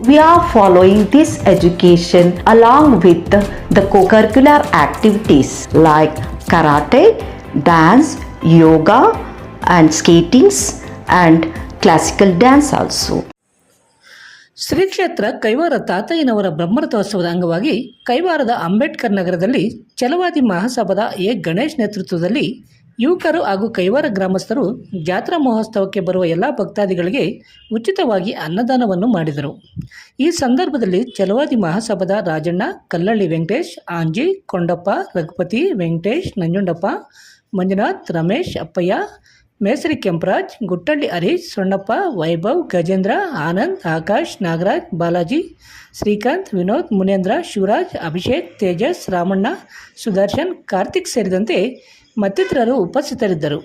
We are following this education along with the, co-curricular activities like karate, dance, yoga and skating, and classical dance also. Shri ಕ್ಷೇತ್ರ ಕೈವಾರ ತಾತಯ್ಯನವರ ಬ್ರಹ್ಮರಥೋತ್ಸವದ ಅಂಗವಾಗಿ ಕೈವಾರದ ಅಂಬೇಡ್ಕರ್ ನಗರದಲ್ಲಿ ಛಲವಾದಿ ಮಹಾಸಭಾದ A Ganesh ನೇತೃತ್ವದಲ್ಲಿ ಯುವಕರು ಹಾಗೂ ಕೈವಾರ ಗ್ರಾಮಸ್ಥರು ಜಾತ್ರಾ ಮಹೋತ್ಸವಕ್ಕೆ ಬರುವ ಎಲ್ಲ ಭಕ್ತಾದಿಗಳಿಗೆ ಉಚಿತವಾಗಿ ಅನ್ನದಾನವನ್ನು ಮಾಡಿದರು. ಈ ಸಂದರ್ಭದಲ್ಲಿ ಚಲವಾದಿ ಮಹಾಸಭಾದ ರಾಜಣ್ಣ, ಕಲ್ಲಳ್ಳಿ ವೆಂಕಟೇಶ್, ಆಂಜಿ, ಕೊಂಡಪ್ಪ, ರಘುಪತಿ ವೆಂಕಟೇಶ್, ನಂಜುಂಡಪ್ಪ, ಮಂಜುನಾಥ್, ರಮೇಶ್, ಅಪ್ಪಯ್ಯ ಮೇಸರಿ ಕೆಂಪರಾಜ್, ಗುಟ್ಟಳ್ಳಿ ಹರೀಶ್, ಸೊಣ್ಣಪ್ಪ, ವೈಭವ್, ಗಜೇಂದ್ರ, ಆನಂದ್, ಆಕಾಶ್, ನಾಗರಾಜ್, ಬಾಲಾಜಿ, ಶ್ರೀಕಾಂತ್, ವಿನೋದ್, ಮುನೇಂದ್ರ, ಶಿವರಾಜ್, ಅಭಿಷೇಕ್, ತೇಜಸ್, ರಾಮಣ್ಣ, ಸುದರ್ಶನ್, ಕಾರ್ತಿಕ್ ಸೇರಿದಂತೆ ಮತ್ತಿತರರು ಉಪಸ್ಥಿತರಿದ್ದರು.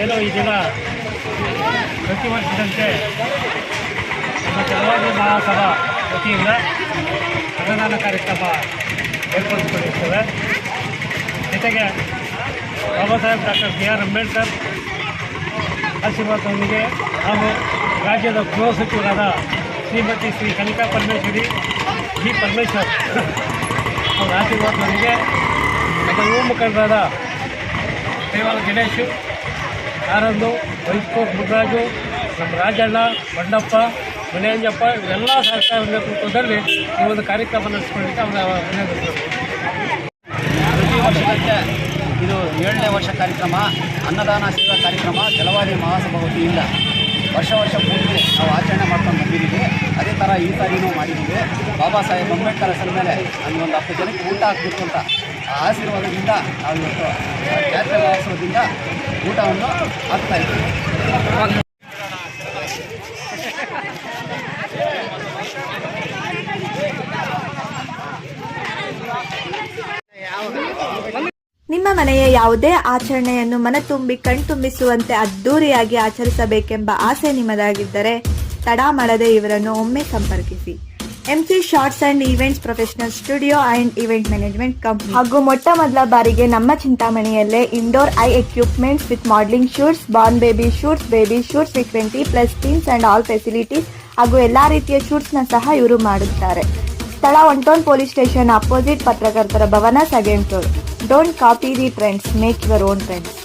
ಏನೋ ಈ ದಿನ ಪ್ರತಿ ವರ್ಷದಂತೆ ನಮ್ಮ ಚಲವಾದಿ ಮಹಾಸಭಾ ವತಿಯಿಂದ ಅನ್ನದಾನ ಕಾರ್ಯಕ್ರಮ ಏರ್ಪಡಿಸಿಕೊಂಡಿರ್ತೇವೆ. ಜೊತೆಗೆ Baba Saheb doctor B R Ambedkar ಆಶೀರ್ವಾದದೊಂದಿಗೆ ಹಾಗೂ ರಾಜ್ಯದ ಗೃಹ ಸಚಿವರಾದ ಶ್ರೀಮತಿ ಶ್ರೀ ಕನಿಕಾ ಪರಮೇಶ್ವರಿ ಜಿ ಪರಮೇಶ್ವರ್ ಅವರ ಆಶೀರ್ವಾದದೊಂದಿಗೆ ನಮ್ಮ ಯುವ ಮುಖಂಡರಾದ ದೇವಾಲ ಗಣೇಶ್ ಆನಂದು ವೈಸ್ಕೋಟ್ ಮುದ್ರಾಜು, ನಮ್ಮ ರಾಜಣ್ಣ, ಬಂಡಪ್ಪ ವಿನಯಂಜಪ್ಪ ಇವರೆಲ್ಲ ಸರ್ಕಾರ ನೇತೃತ್ವದಲ್ಲಿ ಈ ಒಂದು ಕಾರ್ಯಕ್ರಮ ನಡೆಸ್ಕೊಳ್ಳಿಕ್ಕೆ ಅವರ ಪ್ರತಿ ಇದು ಏಳನೇ ವರ್ಷ ಕಾರ್ಯಕ್ರಮ, ಅನ್ನದಾನ ಸೇವಾ ಕಾರ್ಯಕ್ರಮ ಜಲವಾದಿ ಮಹಾಸಭಾ ವತಿಯಿಂದ ವರ್ಷ ವರ್ಷ ಪೂರ್ತಿ ನಾವು ಆಚರಣೆ ಮಾಡ್ಕೊಂಡು ಬಂದಿದ್ದೀವಿ. ಅದೇ ಥರ ಈ ಸಾರಿನೂ ಮಾಡಿದ್ದೀವಿ. ಬಾಬಾ ಸಾಹೇಬ್ ಅಂಬೇಡ್ಕರ್ ಹೆಸರ ಮೇಲೆ ಒಂದು ಹತ್ತು ಜನಕ್ಕೆ ಊಟ ಹಾಕಬೇಕು ಅಂತ ಆಶೀರ್ವಾದದಿಂದ ನಾವು ಇವತ್ತು ಜಾತ್ರೆ ಮಹೋತ್ಸವದಿಂದ ಊಟವನ್ನು ಹಾಕ್ತಾ ಇದ್ದೀವಿ ನಿಮ್ಮ ಮನೆಯ ಯಾವುದೇ ಆಚರಣೆಯನ್ನು ಮನತುಂಬಿ ಕಣ್ತುಂಬಿಸುವಂತೆ ಅದ್ದೂರಿಯಾಗಿ ಆಚರಿಸಬೇಕೆಂಬ ಆಸೆ ನಿಮ್ಮದಾಗಿದ್ದರೆ ತಡ ಮಾಡದೆ ಇವರನ್ನು ಒಮ್ಮೆ ಸಂಪರ್ಕಿಸಿ. MC shorts and events professional studio and event management company ಹಾಗೂ ಮೊಟ್ಟ ಮೊದಲ ಬಾರಿಗೆ ನಮ್ಮ ಚಿಂತಾಮಣಿಯಲ್ಲೇ indoor I equipments with modelling shoots born baby shoots baby shoots frequently plus teams and all facilities ಹಾಗೂ ಎಲ್ಲ ರೀತಿಯ ಶೂಟ್ಸ್ನ ಸಹ ಇವರು ಮಾಡುತ್ತಾರೆ. ಸ್ಥಳ one town police station opposite ಪತ್ರಕರ್ತರ ಭವನ second floor don't copy the trends make your own trends